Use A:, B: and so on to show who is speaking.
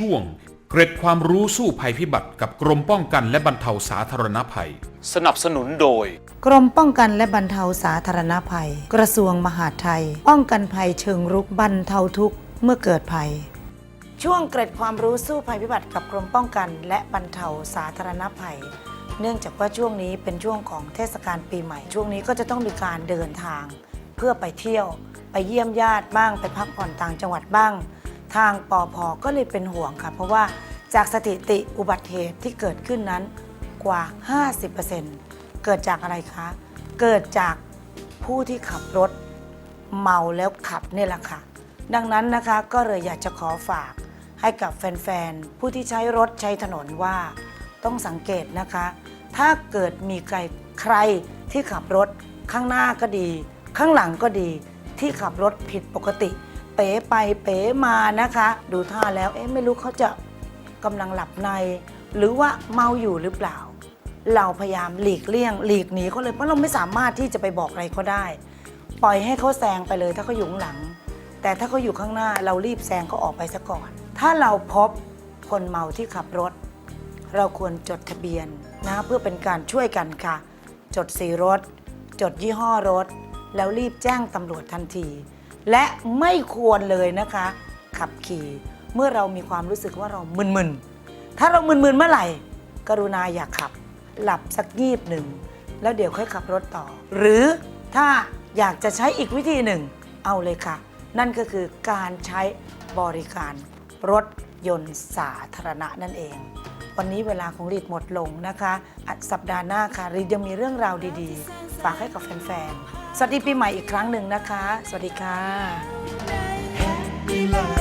A: ช่วง เกร็ดความรู้สู้ภัยพิบัติกับกรมป้องกันและบรรเทาสาธารณภัย
B: สนับสนุนโดย
C: กรมป้องกันและบรรเทาสาธารณภัย กระทรวงมหาดไทย ป้องกันภัยเชิงรุกบรรเทาทุกข์เมื่อเกิดภัย ช่วงเกร็ดความรู้สู้ภัยพิบัติกับกรมป้องกันและบรรเทาสาธารณภัย เนื่องจากว่าช่วงนี้เป็นช่วงของเทศกาลปีใหม่ ช่วงนี้ก็จะต้องมีการเดินทาง เพื่อไปเที่ยว ไปเยี่ยมญาติบ้างไปพักผ่อนต่างจังหวัดบ้าง ทางปอพก็เลยเป็นห่วงค่ะ เพราะว่าจากสถิติอุบัติเหตุที่เกิดขึ้นนั้นกว่า 50%เกิดจากอะไรคะ เกิดจากผู้ที่ขับรถเมาแล้วขับนี่แหละค่ะ ดังนั้นนะคะก็เลยอยากจะขอฝากให้กับแฟนๆ ผู้ที่ใช้รถใช้ถนนว่า ต้องสังเกตนะคะ ถ้าเกิดมีใครใครที่ขับรถข้างหน้าก็ดี ข้างหลังก็ดีที่ขับรถผิดปกติ ป๋ไปเป๋มานะคะ ดูท่าแล้วเอ๊ะไม่รู้เขาจะกำลังหลับใน หรือว่าเมาอยู่หรือเปล่า เราพยายามหลีกเลี่ยง หลีกหนีเขาเลยเพราะเราไม่สามารถที่จะไปบอกอะไรเขาได้ ปล่อยให้เขาแซงไปเลยถ้าเขาอยู่ข้างหลัง แต่ถ้าเขาอยู่ข้างหน้าเรารีบแซงเขาออกไปซะก่อน ถ้าเราพบคนเมาที่ขับรถ เราควรจดทะเบียนนะเพื่อเป็นการช่วยกันค่ะ จดสีรถ จดยี่ห้อรถ แล้วรีบแจ้งตำรวจทันที และไม่ควรเลยนะคะ ขับขี่เมื่อเรามีความรู้สึกว่าเรามึนๆ ถ้าเรามึนๆเมื่อไหร่ กรุณาอย่าขับ หลับสักยีบหนึ่ง แล้วเดี๋ยวค่อยขับรถต่อ หรือถ้าอยากจะใช้อีกวิธีหนึ่ง เอาเลยค่ะ นั่นก็คือการใช้บริการรถยนต์สาธารณะนั่นเอง วันนี้เวลาของรีดหมดลงนะคะสัปดาห์หน้าค่ะรีดยังมีเรื่องราวดีๆ ฝากให้กับแฟนๆ สวัสดีปีใหม่อีกครั้งหนึ่งนะคะ สวัสดีค่ะ